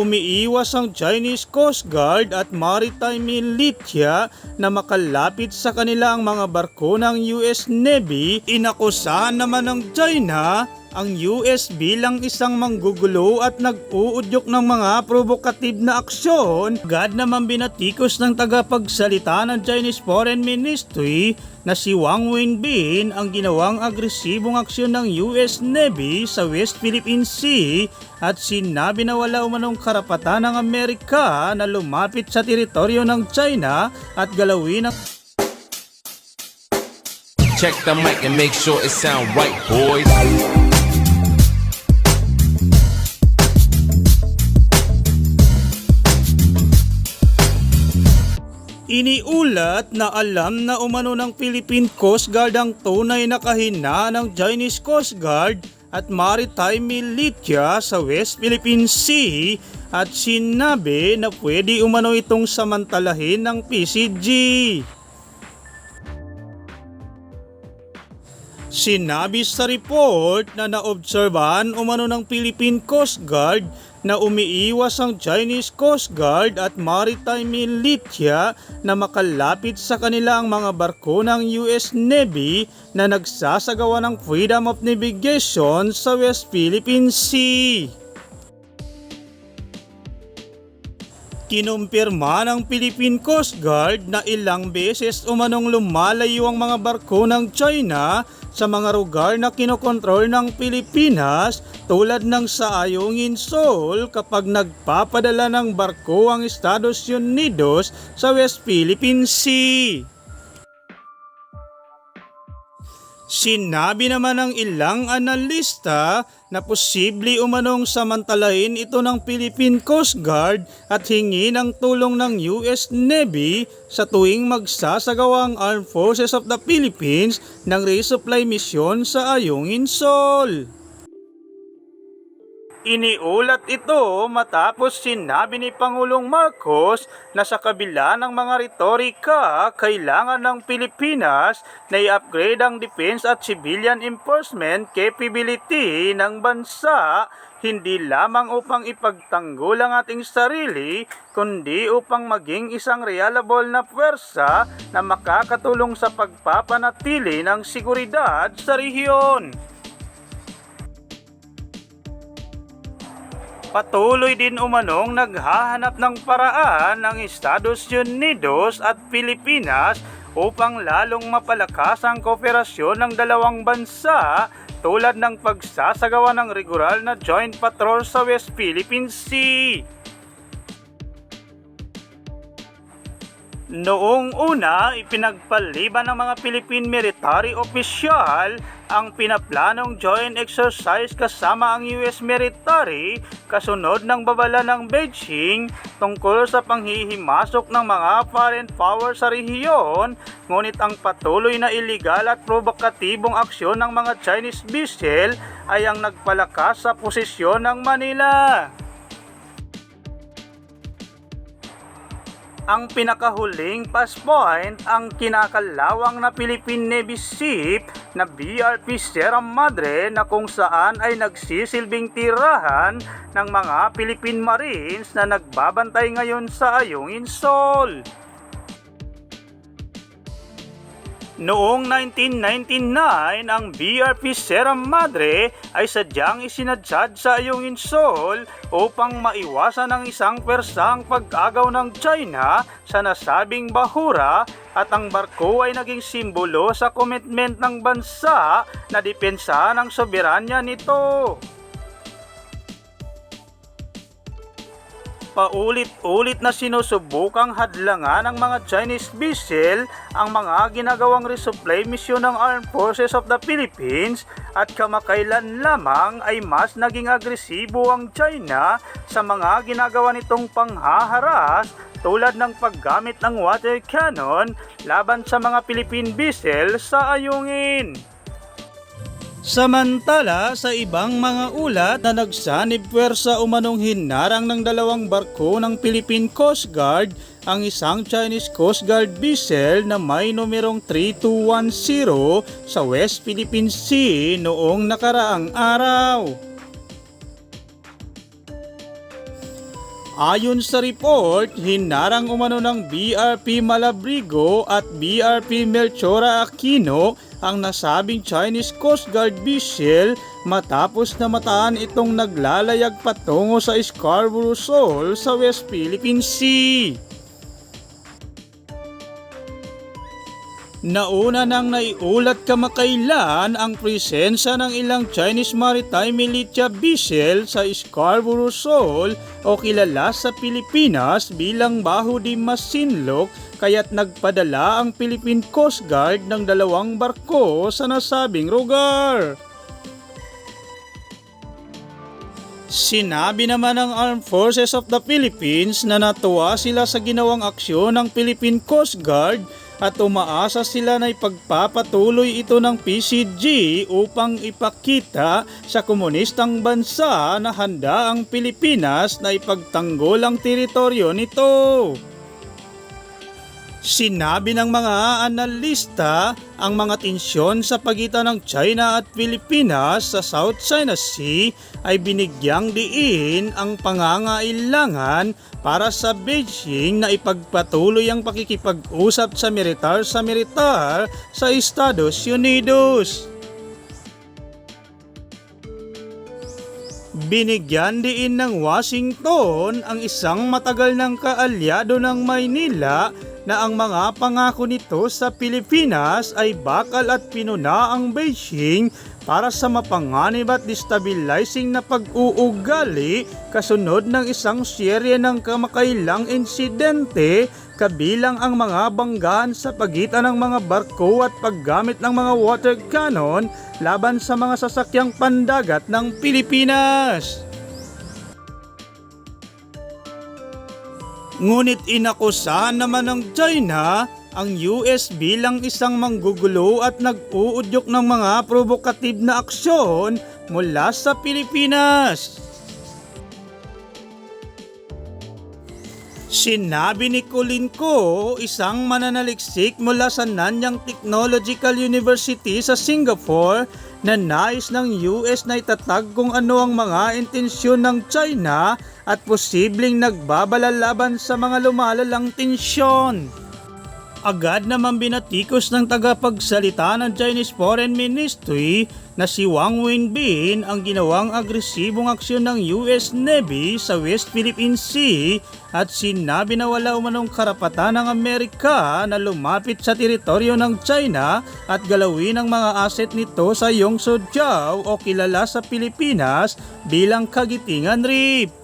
Umiiwas ang Chinese Coast Guard at Maritime Militia na makalapit sa kanila ang mga barko ng US Navy. Inakusahan naman ng China ang US bilang isang manggugulo at nag-uudyok ng mga provokatib na aksyon. Agad naman binatikos ng tagapagsalita ng Chinese Foreign Ministry na si Wang Wenbin ang ginawang agresibong aksyon ng US Navy sa West Philippine Sea at sinabi na wala umanong karapatan ng Amerika na lumapit sa teritoryo ng China at galawin ang Check the mic and make sure it sound right, boys. Iniulat na alam na umano ng Philippine Coast Guard ang tunay na kahina ng Chinese Coast Guard at Maritime Militia sa West Philippine Sea at sinabi na pwede umano itong samantalahin ng PCG. Sinabi sa report na naobserbahan umano ng Philippine Coast Guard na umiiwas ang Chinese Coast Guard at Maritime Militia na makalapit sa kanila ang mga barko ng US Navy na nagsasagawa ng freedom of navigation sa West Philippine Sea. Kinumpirma ng Philippine Coast Guard na ilang beses umanong lumalayo ang mga barko ng China sa mga lugar na kinokontrol ng Pilipinas tulad ng sa Ayungin Seoul kapag nagpapadala ng barko ang Estados Unidos sa West Philippine Sea. Sinabi naman ng ilang analista na posible umanong samantalahin ito ng Philippine Coast Guard at hingi ng tulong ng US Navy sa tuwing magsasagawa ang Armed Forces of the Philippines ng resupply mission sa Ayungin Seoul. Iniulat ito matapos sinabi ni Pangulong Marcos na sa kabila ng mga retorika, kailangan ng Pilipinas na i-upgrade ang defense at civilian enforcement capability ng bansa hindi lamang upang ipagtanggol ang ating sarili, kundi upang maging isang reliable na puwersa na makakatulong sa pagpapanatili ng seguridad sa rehiyon. Patuloy din umanong naghahanap ng paraan ng Estados Unidos at Pilipinas upang lalong mapalakas ang kooperasyon ng dalawang bansa tulad ng pagsasagawa ng regular na joint patrol sa West Philippine Sea. Noong una, ipinagpaliban ng mga Philippine military official ang pinaplanong joint exercise kasama ang US military kasunod ng babala ng Beijing tungkol sa panghihimasok ng mga foreign power sa rehiyon ngunit ang patuloy na iligal at provokatibong aksyon ng mga Chinese vessel ay ang nagpalakas sa posisyon ng Manila. Ang pinakahuling pass point ang kinakalawang na Philippine Navy ship na BRP Sierra Madre na kung saan ay nagsisilbing tirahan ng mga Philippine Marines na nagbabantay ngayon sa Ayungin Seoul. Noong 1999, ang BRP Sierra Madre ay sadyang isinadsad sa Ayungin Seoul upang maiwasan ang isang persang pag-agaw ng China sa nasabing bahura at ang barko ay naging simbolo sa komitment ng bansa na depensa ng soberanya nito. Paulit-ulit na sinusubukang hadlangan ng mga Chinese vessel ang mga ginagawang resupply mission ng Armed Forces of the Philippines at kamakailan lamang ay mas naging agresibo ang China sa mga ginagawa nitong panghaharas tulad ng paggamit ng water cannon laban sa mga Philippine vessel sa ayungin. Samantala sa ibang mga ulat na nagsanib puwersa umanong hinarang ng dalawang barko ng Philippine Coast Guard ang isang Chinese Coast Guard vessel na may numerong 3210 sa West Philippine Sea noong nakaraang araw. Ayon sa report, hinarang umano ng BRP Malabrigo at BRP Melchora Aquino ang nasabing Chinese Coast Guard vessel matapos na mataan itong naglalayag patungo sa Scarborough Shoal sa West Philippine Sea. Nauna nang naiulat kamakailan ang presensya ng ilang Chinese Maritime Militia vessel sa Scarborough Shoal o kilala sa Pilipinas bilang Baho di Masinloc kaya't nagpadala ang Philippine Coast Guard ng dalawang barko sa nasabing lugar. Sinabi naman ng Armed Forces of the Philippines na natuwa sila sa ginawang aksyon ng Philippine Coast Guard at umaasa sila na ipagpapatuloy ito ng PCG upang ipakita sa komunistang bansa na handa ang Pilipinas na ipagtanggol ang teritoryo nito. Sinabi ng mga analista ang mga tensyon sa pagitan ng China at Pilipinas sa South China Sea ay binigyang diin ang pangangailangan para sa Beijing na ipagpatuloy ang pakikipag-usap sa militar sa militar sa Estados Unidos. Binigyan din ng Washington ang isang matagal ng kaalyado ng Maynila na ang mga pangako nito sa Pilipinas ay bakal at pinuna ang Beijing para sa mapanganib at destabilizing na pag-uugali kasunod ng isang serye ng kamakailang insidente kabilang ang mga banggaan sa pagitan ng mga barko at paggamit ng mga water cannon laban sa mga sasakyang pandagat ng Pilipinas. Ngunit inakusahan naman ng China ang US bilang isang manggugulo at nag-uudyok ng mga provokatib na aksyon mula sa Pilipinas. Sinabi ni Colin Ko, isang mananaliksik mula sa Nanyang Technological University sa Singapore na nais ng US na itatag kung ano ang mga intensyon ng China at posibleng nagbabalalaban sa mga lumalalang tensyon. Agad naman binatikos ng tagapagsalita ng Chinese Foreign Ministry na si Wang Wenbin ang ginawang agresibong aksyon ng US Navy sa West Philippine Sea at sinabi na wala umanong karapatan ng Amerika na lumapit sa teritoryo ng China at galawin ang mga asset nito sa Yongso Jiao o kilala sa Pilipinas bilang Kagitingan Reef.